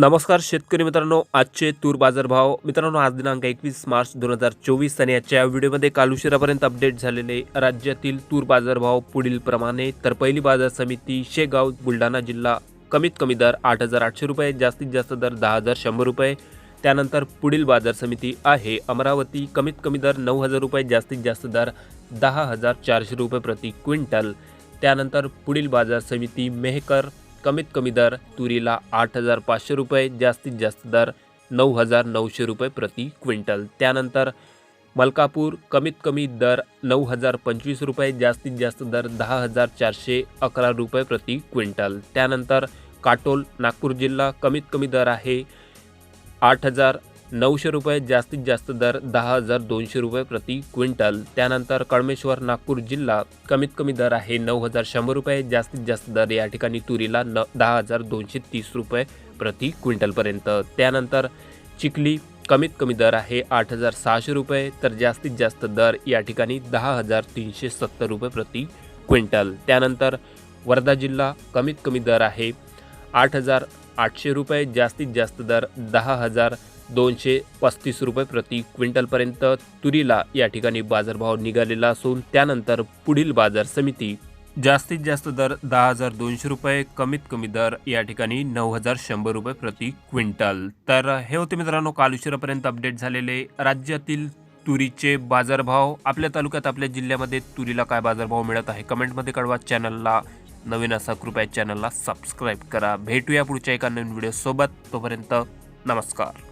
नमस्कार शेतकरी मित्रांनो आजचे तूर बाजारभाव मित्रांनो आज दिनांक एकवीस मार्च दोन हजार चोवीस आणि आजच्या व्हिडिओमध्ये काल उशिरापर्यंत अपडेट झालेले राज्यातील तूर बाजारभाव पुढील प्रमाणे तर पहिली बाजार समिती शेगाव बुलढाणा जिल्हा कमीत कमी दर आठ हजार आठशे रुपये जास्तीत जास्त दर दहा हजार शंभर रुपये. त्यानंतर पुढील बाजार समिती आहे अमरावती कमीत कमी दर नऊ हजार रुपये जास्तीत जास्त दर दहा हजार चारशे रुपये प्रति क्विंटल. त्यानंतर पुढील बाजार समिती मेहकर कमीत कमी दर तुरीला आठ हजार पाचशे रुपये जास्तीत जास्त दर नऊ हजार नऊशे रुपये प्रति क्विंटल. त्यानंतर मलकापूर कमीत कमी दर नऊ हजार पंचवीस रुपये जास्तीत जास्त दर दहा हजार चारशे अकरा रुपये प्रति क्विंटल. त्यानंतर काटोल नागपूर जिल्हा कमीत कमी दर आहे आठ हजार नऊशे रुपये जास्तीत जास्त दर दहा हजार दोनशे रुपये प्रति क्विंटल. त्यानंतर कळमेश्वर नागपूर जिल्हा कमीत कमी दर आहे नऊ हजार शंभर रुपये जास्तीत जास्त दर या ठिकाणी तुरीला न दहा हजार दोनशे तीस रुपये प्रति क्विंटलपर्यंत त्यानंतर चिखली कमीत कमी दर आहे आठ हजार सहाशे रुपये तर जास्तीत जास्त दर या ठिकाणी दहा हजार तीनशे सत्तर रुपये प्रति क्विंटल. त्यानंतर वर्धा जिल्हा कमीत कमी दर आहे आठ हजार आठशे रुपये जास्तीत जास्त दर दहा हजार दोनशे पस्तीस रुपये प्रति क्विंटलपर्यंत तुरीला या ठिकाणी बाजारभाव निघालेला असून त्यानंतर पुढील बाजार समिती जास्तीत जास्त दर दहा हजार दोनशे रुपये कमीत कमी दर या ठिकाणी नऊ हजार शंभर रुपये प्रति क्विंटल. तर हे होते मित्रांनो काल उशिरापर्यंत अपडेट झालेले राज्यातील तुरीचे बाजारभाव. आपल्या तालुक्यात आपल्या जिल्ह्यामध्ये तुरीला काय बाजारभाव मिळत आहे कमेंटमध्ये कळवा. चॅनलला नवीन असा कृपया चॅनलला सबस्क्राईब करा. भेटूया पुढच्या एका नवीन व्हिडिओसोबत. तोपर्यंत नमस्कार.